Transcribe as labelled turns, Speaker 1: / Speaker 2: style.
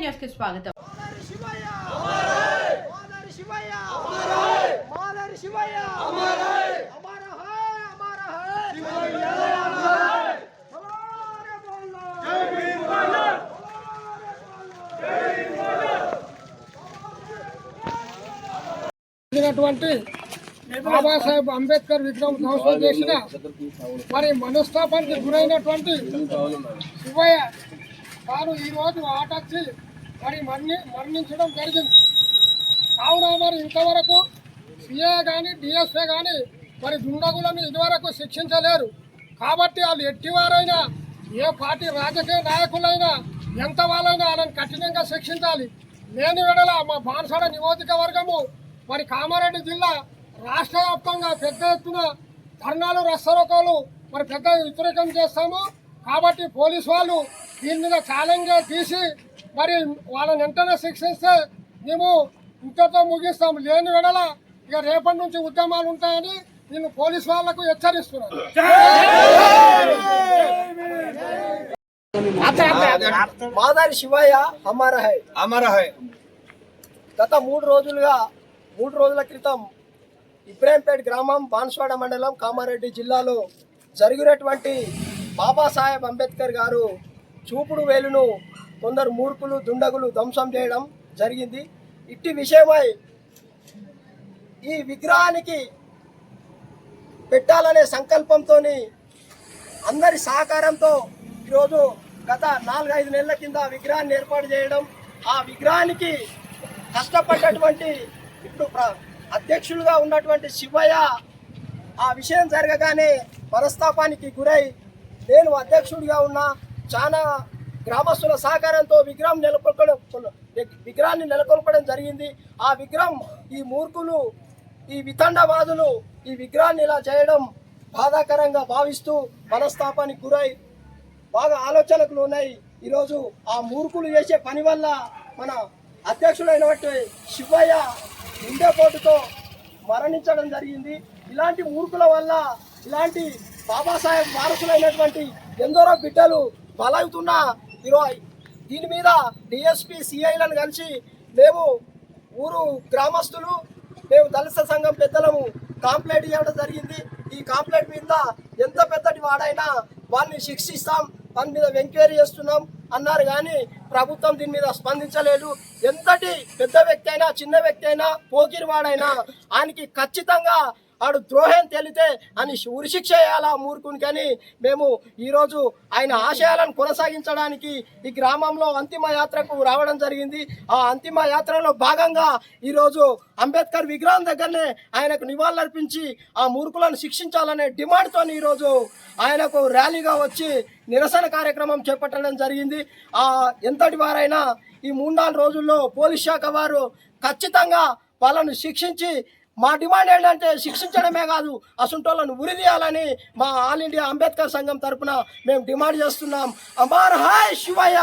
Speaker 1: న్యూస్కి స్వాగతం.
Speaker 2: బాబాసాహెబ్ అంబేద్కర్ విగ్రహం ధ్వంసం చేసిన మరి మనస్తాపానికి గురైనటువంటి శివయ్య వారు ఈరోజు ఆటచ్చి మరి మరణి మరణించడం జరిగింది. కావున మరి ఇంతవరకు సిఏ కానీ డిఎస్ఏ కానీ మరి దుండగులను ఇదివరకు శిక్షించలేరు. కాబట్టి వాళ్ళు ఎట్టివారైనా ఏ పార్టీ రాజకీయ నాయకులైనా ఎంత వాళ్ళైనా వాళ్ళని కఠినంగా శిక్షించాలి. లేని వెడల మా బాన్సాడ నియోజకవర్గము మరి కామారెడ్డి జిల్లా రాష్ట్ర వ్యాప్తంగా పెద్ద ఎత్తున ధర్నాలు రస్తరోకాలు మరి పెద్ద వ్యతిరేకం చేస్తాము. కాబట్టి పోలీసు వాళ్ళు దీని మీద ఛాలెంజ్ తీసి మరి వాళ్ళని వెంటనే శిక్షిస్తే మేము ఇంతతో ముగిస్తాం. లేని వెడల ఇక రేపటి నుంచి ఉద్యమాలు ఉంటాయని నేను పోలీసు వాళ్ళకు హెచ్చరిస్తున్నాను.
Speaker 3: మాదారి శివయ్య అమర హై.
Speaker 4: అమర హై.
Speaker 3: గత మూడు రోజులుగా మూడు రోజుల క్రితం ఇబ్రాహింపేట గ్రామం బాన్స్వాడ మండలం కామారెడ్డి జిల్లాలో జరిగినటువంటి బాబాసాహెబ్ అంబేద్కర్ గారు చూపుడు వేలును కొందరు మూర్ఖులు దుండగులు ధ్వంసం చేయడం జరిగింది. ఇట్టి విషయమై ఈ విగ్రహానికి పెట్టాలనే సంకల్పంతో అందరి సహకారంతో ఈరోజు గత నాలుగైదు నెలల కింద ఆ విగ్రహాన్ని ఏర్పాటు చేయడం ఆ విగ్రహానికి కష్టపడ్డటువంటి ఇప్పుడు అధ్యక్షులుగా ఉన్నటువంటి శివయ్య ఆ విషయం జరగగానే మనస్తాపానికి గురై నేను అధ్యక్షుడిగా ఉన్న చాలా గ్రామస్తుల సహకారంతో విగ్రహం నెలకొల్పడం విగ్రహాన్ని నెలకొల్పడం జరిగింది. ఆ విగ్రహం ఈ మూర్ఖులు ఈ వితండవాదులు ఈ విగ్రహాన్ని ఇలా చేయడం బాధాకరంగా భావిస్తూ మనస్తాపానికి గురై బాగా ఆలోచనలు ఉన్నాయి. ఈరోజు ఆ మూర్ఖులు చేసే పని వల్ల మన అధ్యక్షుడైనటువంటి శివయ్య గుండెపోటుతో మరణించడం జరిగింది. ఇలాంటి మూర్ఖుల వల్ల ఇలాంటి బాబాసాహెబ్ వారసులైనటువంటి ఎందరో బిడ్డలు బలవుతున్న. ఈరోజు దీని మీద డిఎస్పి సిఐలను కలిసి మేము ఊరు గ్రామస్తులు మేము దళిత సంఘం పెద్దలము కాంప్లైంట్ ఇవ్వడం జరిగింది. ఈ కాంప్లైంట్ మీద ఎంత పెద్దటి వాడైనా వారిని శిక్షిస్తాం దాని మీద ఎంక్వైరీ చేస్తున్నాం అన్నారు కానీ ప్రభుత్వం దీని మీద స్పందించలేదు. ఎంతటి పెద్ద వ్యక్తి అయినా చిన్న వ్యక్తి అయినా పోకిరి వాడైనా ఆయనకి ఖచ్చితంగా ఆడు ద్రోహం తెలితే అని ఉరిశిక్ష వేయాలా మూర్ఖుని కానీ మేము ఈరోజు ఆయన ఆశయాలను కొనసాగించడానికి ఈ గ్రామంలో అంతిమ యాత్రకు రావడం జరిగింది. ఆ అంతిమ యాత్రలో భాగంగా ఈరోజు అంబేద్కర్ విగ్రహం దగ్గరనే ఆయనకు నివాళులర్పించి ఆ మూర్ఖులను శిక్షించాలనే డిమాండ్తో ఈరోజు ఆయనకు ర్యాలీగా వచ్చి నిరసన కార్యక్రమం చేపట్టడం జరిగింది. ఆ ఎంతటి వారైనా ఈ మూడు నాలుగు రోజుల్లో పోలీస్ శాఖ వారు ఖచ్చితంగా వాళ్ళను శిక్షించి మా డిమాండ్ ఏంటంటే శిక్షించడమే కాదు అసుంటోళ్ళను ఉరిదీయాలని మా ఆల్ ఇండియా అంబేద్కర్ సంఘం తరఫున మేము డిమాండ్ చేస్తున్నాం. అమర్ హాయ్ శివయ్య!